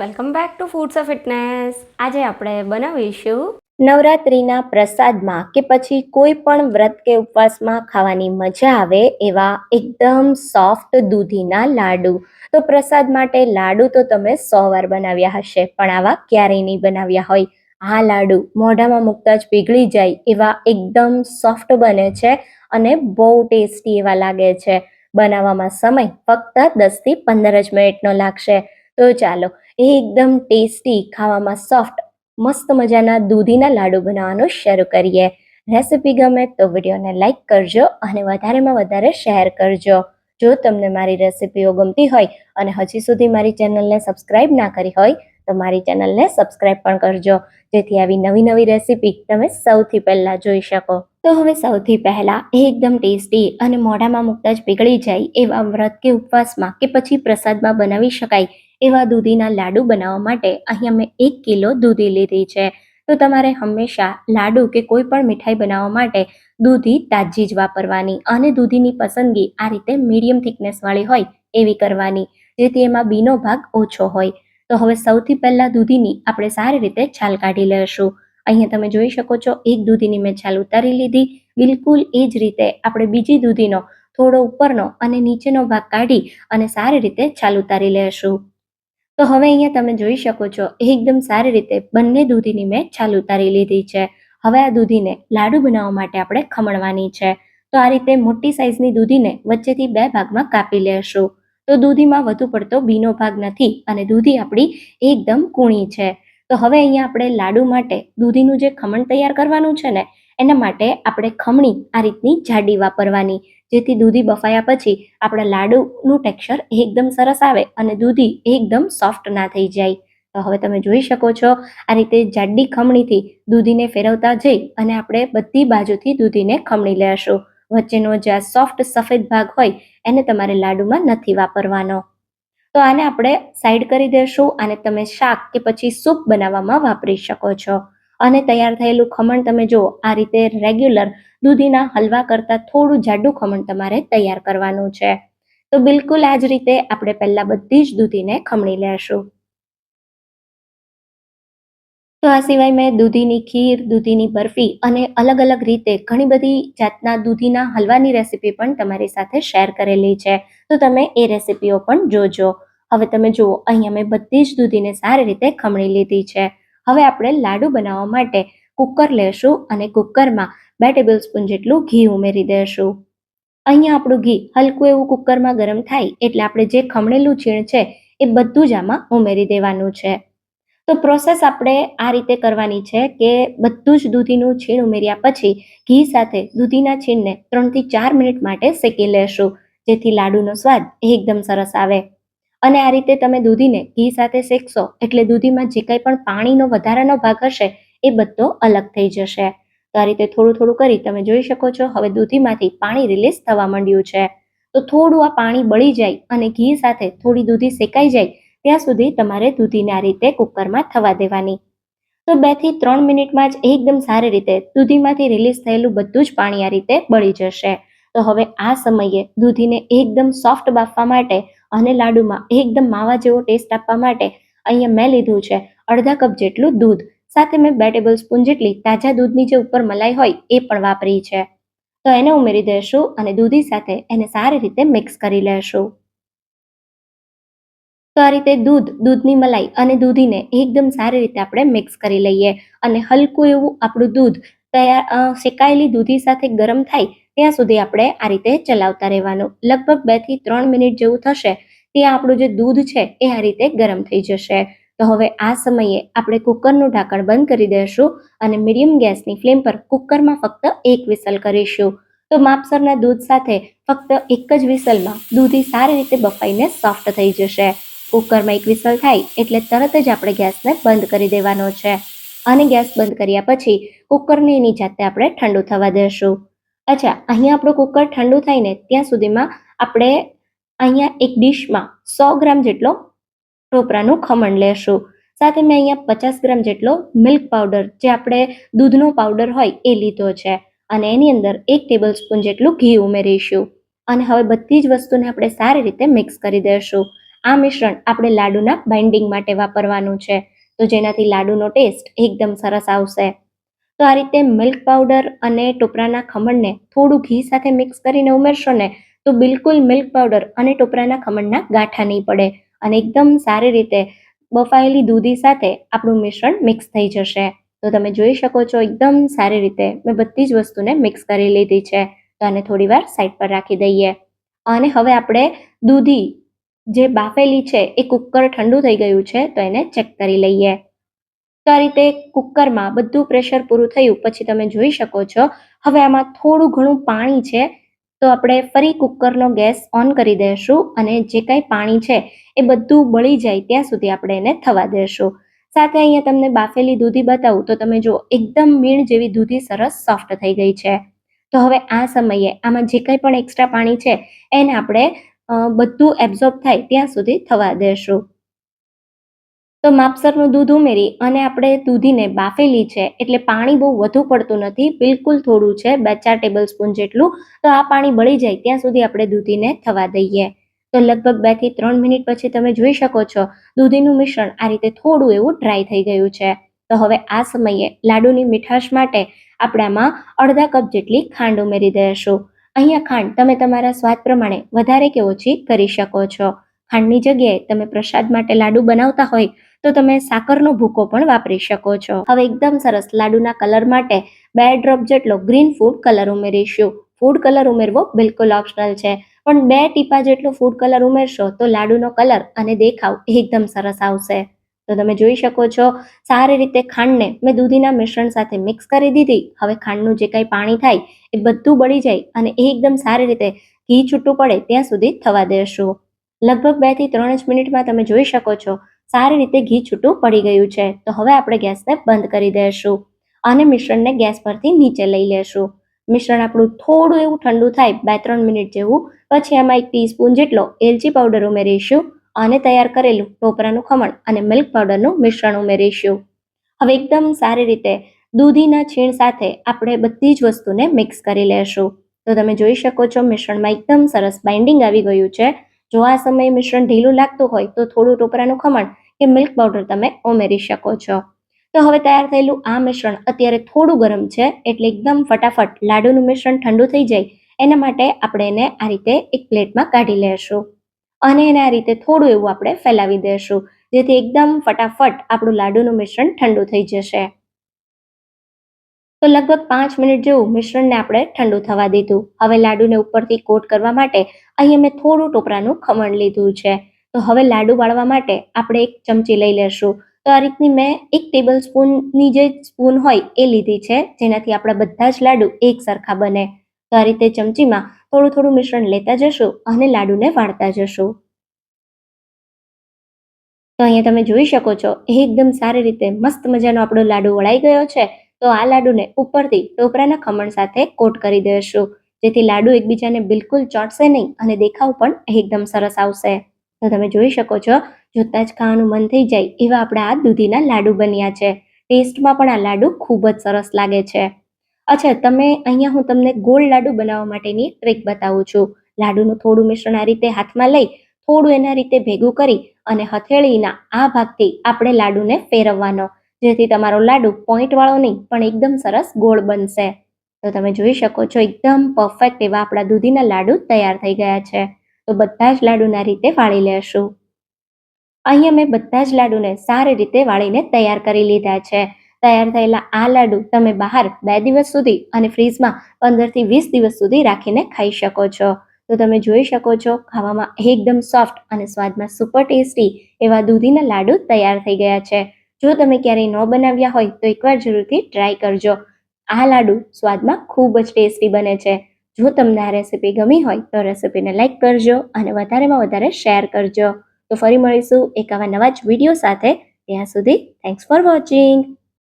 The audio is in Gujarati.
Welcome back to foods of fitness આજે આપણે બનાવીશું નવરાત્રિના પ્રસાદમાં કે પછી કોઈ પણ વ્રત કે ઉપવાસમાં ખાવાની મજા આવે એવા એકદમ સોફ્ટ દૂધીના લાડુ. તો પ્રસાદ માટે લાડુ તો તમે સો વાર બનાવ્યા હશે, પણ આવા ક્યારેય નહીં બનાવ્યા હોય. આ લાડુ મોઢામાં મૂકતા જ પીગળી જાય એવા એકદમ સોફ્ટ બને છે અને બહુ ટેસ્ટી એવા લાગે છે. બનાવવામાં સમય ફક્ત દસથી પંદર જ મિનિટનો લાગશે. તો ચાલો એકદમ ટેસ્ટી, ખાવામાં સોફ્ટ મસ્ત મજાના દૂધીના લાડુ બનાવવાનું શરૂ કરીએ. રેસિપી ગમે તો વિડીયોને લાઇક કરજો અને વધારેમાં વધારે શેર કરજો. જો તમને મારી રેસિપીઓ ગમતી હોય અને હજી સુધી મારી ચેનલને સબસ્ક્રાઇબ ના કરી હોય તો મારી ચેનલને સબસ્ક્રાઈબ પણ કરજો, જેથી આવી નવી નવી રેસિપી તમે સૌથી પહેલાં જોઈ શકો. તો હવે સૌથી પહેલાં એકદમ ટેસ્ટી અને મોઢામાં મૂકતા જ પીગળી જાય એવા વ્રત કે ઉપવાસમાં કે પછી પ્રસાદમાં બનાવી શકાય એવા દૂધીના લાડુ બનાવવા માટે અહીં અમે એક કિલો દૂધી લીધી છે. તો તમારે હંમેશા લાડુ કે કોઈ પણ મીઠાઈ બનાવવા માટે દૂધી તાજી જ વાપરવાની અને દૂધીની પસંદગી આ રીતે મીડિયમ થિકનેસવાળી હોય એવી કરવાની, જેથી એમાં બીનો ભાગ ઓછો હોય. તો હવે સૌથી પહેલાં દૂધીની આપણે સારી રીતે છાલ કાઢી લેશું. અહીંયા તમે જોઈ શકો છો, એક દૂધીની મેં છાલ ઉતારી લીધી. બિલકુલ એ જ રીતે આપણે બીજી દૂધીનો થોડો ઉપરનો અને નીચેનો ભાગ કાઢી અને સારી રીતે છાલ ઉતારી લેશું. તો હવે અહીંયા તમે જોઈ શકો છો એકદમ સારી રીતે બંને દૂધીની મેં છાલ ઉતારી લીધી છે. હવે આ દૂધીને લાડુ બનાવવા માટે આપણે ખમણવાની છે. તો આ રીતે મોટી સાઈઝની દૂધીને વચ્ચેથી બે ભાગમાં કાપી લેશું. તો દૂધીમાં વધુ પડતો બીનો ભાગ નથી અને દૂધી આપણી એકદમ કૂણી છે. તો હવે અહીંયા આપણે લાડુ માટે દૂધીનું જે ખમણ તૈયાર કરવાનું છે ને, એના માટે આપણે ખમણી આ રીતની જાડી વાપરવાની. જેથી દૂધી બફાયા પછી આપણા લાડુનું ટેક્સચર એકદમ સરસ આવે અને દૂધી એકદમ સોફ્ટ ના થઈ જાય. તો હવે તમે જોઈ શકો છો આ રીતે જાડી ખમણીથી દૂધીને ફેરવતા જઈ અને આપણે બધી બાજુથી દૂધીને ખમણી લેશું. વચ્ચેનો જે આ સોફ્ટ સફેદ ભાગ હોય, એને તમારે લાડુમાં નથી વાપરવાનો. તો આને આપણે સાઈડ કરી દેશું અને તમે શાક કે પછી સૂપ બનાવવામાં વાપરી શકો છો. અને તૈયાર થયેલું ખમણ તમે જુઓ, આ રીતે રેગ્યુલર દૂધીના હલવા કરતાં થોડું જાડું ખમણ તમારે તૈયાર કરવાનું છે. તો બિલકુલ આ જ રીતે આપણે પહેલાં બધી જ દૂધીને ખમણી લેશું. તો આ સિવાય મેં દૂધીની ખીર, દૂધીની બરફી અને અલગ અલગ રીતે ઘણી બધી જાતના દૂધીના હલવાની રેસીપી પણ તમારી સાથે શેર કરેલી છે. તો તમે એ રેસીપીઓ પણ જોજો. હવે તમે જુઓ, અહીંયા મેં બધી જ દૂધીને સારી રીતે ખમણી લીધી છે. હવે આપણે લાડુ બનાવવા માટે કુકર લેશું અને કુકરમાં બે ટેબલ સ્પૂન જેટલું ઘી ઉમેરી દેશું. અહીંયા આપણું ઘી હલકું એવું કુકરમાં ગરમ થાય એટલે આપણે જે ખમણેલું છીણ છે એ બધું જ આમાં ઉમેરી દેવાનું છે. તો પ્રોસેસ આપણે આ રીતે કરવાની છે કે બધું જ દૂધીનું છીણ ઉમેર્યા પછી ઘી સાથે દૂધીના છીણને ત્રણથી ચાર મિનિટ માટે શેકી લેશું, જેથી લાડુનો સ્વાદ એકદમ સરસ આવે. અને આ રીતે તમે દૂધીને ઘી સાથે શેકશો એટલે દૂધીમાં જે કંઈ પણ પાણીનો વધારાનો ભાગ હશે એ બધો અલગ થઈ જશે. તો આ રીતે થોડું થોડું કરી તમે જોઈ શકો છો, હવે દૂધીમાંથી પાણી રિલીઝ થવા માંડ્યું છે. તો થોડું આ પાણી બળી જાય અને ઘી સાથે થોડી દૂધી શેકાઈ જાય ત્યાં સુધી તમારે દૂધીને આ રીતે કુકરમાં થવા દેવાની. તો બેથી ત્રણ મિનિટમાં જ એકદમ સારી રીતે દૂધીમાંથી રિલીઝ થયેલું બધું જ પાણી આ રીતે બળી જશે. તો હવે આ સમયે દૂધીને એકદમ સોફ્ટ બાફવા માટે અને લાડુમાં એકદમ માવા જેવો ટેસ્ટ આપવા માટે અહીંયા મેં લીધું છે અડધા કપ જેટલું દૂધ. સાથે મેં બે ટેબલ સ્પૂન જેટલી તાજા દૂધની જે ઉપર મલાઈ હોય એ પણ વાપરી છે. તો એને ઉમેરી દઈશું અને દૂધી સાથે એને સારી રીતે મિક્સ કરી લેશું. આ રીતે દૂધ, દૂધની મલાઈ અને દૂધીને એકદમ સારી રીતે આપણે મિક્સ કરી લઈએ. અને હલકું એવું આપણું દૂધ તૈયાર શેકાયેલી દૂધી સાથે ગરમ થાય, ત્યાં સુધી આપણે આ રીતે ચલાવતા રહેવાનું. લગભગ બેથી ત્રણ મિનિટ જેવું થશે, ત્યાં આપણું જે દૂધ છે એ આ રીતે ગરમ થઈ જશે. તો હવે આ સમયે આપણે કુકરનું ઢાંકણ બંધ કરી દઈશું અને મીડિયમ ગેસની ફ્લેમ પર કુકરમાં ફક્ત એક વિસલ કરીશું. તો માપસરના દૂધ સાથે ફક્ત એક જ વિસલમાં દૂધી સારી રીતે બફાઈને સોફ્ટ થઈ જશે. કુકરમાં એક વિસલ થાય એટલે તરત જ આપણે ગેસને બંધ કરી દેવાનો છે. અને ગેસ બંધ કર્યા પછી કુકરને એની જાતે આપણે ઠંડુ થવા દેશું. અચ્છા, અહીંયા આપણું કુકર ઠંડુ થાય ને ત્યાં સુધીમાં આપણે અહીંયા એક ડીશમાં સો ગ્રામ જેટલો ટોપરાનું ખમણ લેશું. સાથે મેં અહીંયા પચાસ ગ્રામ જેટલો મિલ્ક પાવડર, જે આપણે દૂધનો પાવડર હોય એ લીધો છે. અને એની અંદર એક ટેબલ સ્પૂન જેટલું ઘી ઉમેરીશું. અને હવે બધી જ વસ્તુને આપણે સારી રીતે મિક્સ કરી દઈશું આ મિશ્રણ આપણે લાડુના બાઇન્ડિંગ માટે વાપરવાનું છે. તો જેનાથી લાડુનો ટેસ્ટ એકદમ સરસ આવશે. તો આ રીતે મિલ્ક પાવડર અને ટોપરાના ખમણને થોડું ઘી સાથે મિક્સ કરીને ઉમેરશો ને, તો બિલકુલ મિલ્ક પાવડર અને ટોપરાના ખમણના ગાંઠા નહીં પડે અને એકદમ સારી રીતે બફાયેલી દૂધી સાથે આપણું મિશ્રણ મિક્સ થઈ જશે. તો તમે જોઈ શકો છો એકદમ સારી રીતે મેં બધી જ વસ્તુને મિક્સ કરી લીધી છે. તો આને થોડી વાર સાઈડ પર રાખી દઈએ. અને હવે આપણે દૂધી જે બાફેલી છે એ કુકર ઠંડુ થઈ ગયું છે, તો એને ચેક કરી લઈએ. તો આ રીતે કુકરમાં બધું પ્રેશર પૂરું થયું, પછી તમે જોઈ શકો છો. હવે આમાં થોડું ઘણું પાણી છે, તો આપણે ફરી કુકરનો ગેસ ઓન કરી દઈશું અને જે કાંઈ પાણી છે એ બધું બળી જાય ત્યાં સુધી આપણે એને થવા દેશું. સાથે અહીંયા તમને બાફેલી દૂધી બતાવું, તો તમે જો એકદમ મીણ જેવી દૂધી સરસ સોફ્ટ થઈ ગઈ છે. તો હવે આ સમયે આમાં જે કંઈ પણ એક્સ્ટ્રા પાણી છે, એને આપણે બધું એબ્ઝોર્બ થાય ત્યાં સુધી થવા દેશું. તો માપસરનું દૂધ ઉમેરી અને આપણે દૂધીને બાફેલી છે એટલે પાણી બહુ વધુ પડતું નથી, બિલકુલ થોડું છે, બે ચાર ટેબલ સ્પૂન જેટલું, તો આ પાણી બળી જાય ત્યાં સુધી આપણે દૂધીને થવા દઈએ. તો લગભગ બેથી ત્રણ મિનિટ પછી તમે જોઈ શકો છો, દૂધીનું મિશ્રણ આ રીતે થોડું એવું ડ્રાય થઈ ગયું છે. તો હવે આ સમયે લાડુની મીઠાશ માટે આપણે આમાં અડધા કપ જેટલી ખાંડ ઉમેરી દઈશું. અહીંયા ખાંડ તમે તમારા સ્વાદ પ્રમાણે વધારે કે ઓછી કરી શકો છો. ખાંડની જગ્યાએ તમે પ્રસાદ માટે લાડુ બનાવતા હોય તો તમે સાકરનો ભૂકો પણ વાપરી શકો છો. હવે એકદમ સરસ લાડુના કલર માટે બે ડ્રોપ જેટલો ગ્રીન ફૂડ કલર ઉમેરીશું. ફૂડ કલર ઉમેરવો બિલકુલ ઓપ્શનલ છે. પણ બે ટીપા જેટલો ફૂડ કલર ઉમેરશો તો લાડુનો કલર અને દેખાવ એકદમ સરસ આવશે. તો તમે જોઈ શકો છો, સારી રીતે ખાંડને મેં દૂધીના મિશ્રણ સાથે મિક્સ કરી દીધી. હવે ખાંડનું જે કાંઈ પાણી થાય, એ બધું બળી જાય અને એ એકદમ સારી રીતે ઘી છૂટું પડે ત્યાં સુધી થવા દેશું. લગભગ બેથી ત્રણ જ મિનિટમાં તમે જોઈ શકો છો, સારી રીતે ઘી છૂટું પડી ગયું છે. તો હવે આપણે ગેસને બંધ કરી દઈશું અને મિશ્રણને ગેસ પરથી નીચે લઈ લેશું. મિશ્રણ આપણું થોડું એવું ઠંડુ થાય, બે ત્રણ મિનિટ જેવું. પછી એમાં એક ટીસ્પૂન જેટલો એલચી પાવડર ઉમેરીશું. અને તૈયાર કરેલું ટોપરાનું ખમણ અને મિલ્ક પાવડરનું મિશ્રણ ઉમેરીશું. હવે એકદમ સારી રીતે દૂધીના છીણ સાથે આપણે બધી જ વસ્તુને મિક્સ કરી લેશું. તો તમે જોઈ શકો છો મિશ્રણમાં એકદમ સરસ બાઇન્ડિંગ આવી ગયું છે. જો આ સમયે મિશ્રણ ઢીલું લાગતું હોય તો થોડું ટોપરાનું ખમણ કે મિલ્ક પાવડર તમે ઉમેરી શકો છો. તો હવે તૈયાર થયેલું આ મિશ્રણ અત્યારે થોડું ગરમ છે એટલે એકદમ ફટાફટ લાડુનું મિશ્રણ ઠંડુ થઈ જાય. એના માટે આપણે એને આ રીતે એક પ્લેટમાં કાઢી લેશું. અને એને આ રીતે થોડું એવું આપણે ફેલાવી દેશું, જેથી એકદમ ફટાફટ આપણું લાડુનું મિશ્રણ ઠંડુ થઈ જશે. તો લગભગ પાંચ મિનિટ જેવું મિશ્રણને આપણે ઠંડુ થવા દીધું. હવે લાડુને ઉપરથી કોટ કરવા માટે અહીંયા મેં થોડું ટોપરાનું ખમણ લીધું છે. તો હવે લાડુ વાળવા માટે આપણે એક ચમચી લઈ લેશું. તો આ રીતની મેં એક ટેબલ સ્પૂનની જે સ્પૂન હોય એ લીધી છે, જેનાથી આપણા બધા જ લાડુ એક સરખા બને. તો આ રીતે ચમચીમાં થોડું થોડું મિશ્રણ લેતા જશું અને લાડુને વાળતા જશું. તો અહીંયા તમે જોઈ શકો છો એકદમ સારી રીતે મસ્ત મજાનો આપણો લાડુ વળાઈ ગયો છે. તો આ લાડુને ઉપરથી ટોપરાના ખમણ સાથે કોટ કરી દઈશું જેથી લાડુ એકબીજાને બિલકુલ ચોટશે નહીં અને દેખાવ પણ એકદમ સરસ આવશે. તો તમે જોઈ શકો છો, જોતાં જ ખાવાનું મન થઈ જાય એવા આપણા આ દૂધીના લાડુ બન્યા છે. ટેસ્ટમાં પણ આ લાડુ ખૂબ જ સરસ લાગે છે. અચ્છા, તમે અહીંયા હું તમને ગોળ લાડુ બનાવવા માટેની ટ્રીક બતાવું છું. લાડુનું થોડું મિશ્રણ આ રીતે હાથમાં લઈ, થોડું એના રીતે ભેગું કરી અને હથેળીના આ ભાગથી આપણે લાડુને ફેરવવાનો. જેથી તમારો લાડુ પોઈન્ટ વાળો નહીં, પણ એકદમ સરસ ગોળ બનશે. તો તમે જોઈ શકો છો, એકદમ પરફેક્ટ એવા આપણા દૂધીના લાડુ તૈયાર થઈ ગયા છે. તો બધા જ લાડુના રીતે વાળી લેશું. અહીંયા મેં બધા જ લાડુને સારી રીતે વાળીને તૈયાર કરી લીધા છે. તૈયાર થયેલા આ લાડુ તમે બહાર બે દિવસ સુધી અને ફ્રીજમાં પંદરથી વીસ દિવસ સુધી રાખીને ખાઈ શકો છો. તો તમે જોઈ શકો છો, ખાવામાં એકદમ સોફ્ટ અને સ્વાદમાં સુપર ટેસ્ટી એવા દૂધીના લાડુ તૈયાર થઈ ગયા છે. જો તમે ક્યારેય ન બનાવ્યા હોય તો એકવાર જરૂરથી ટ્રાય કરજો. આ લાડુ સ્વાદમાં ખૂબ જ ટેસ્ટી બને છે. જો તમને આ રેસીપી ગમી હોય તો રેસીપીને લાઇક કરજો અને વધારેમાં વધારે શેર કરજો. તો ફરી મળીશું એક આવા નવા જ વીડિયો સાથે. ત્યાં સુધી થેન્ક્સ ફોર વોચિંગ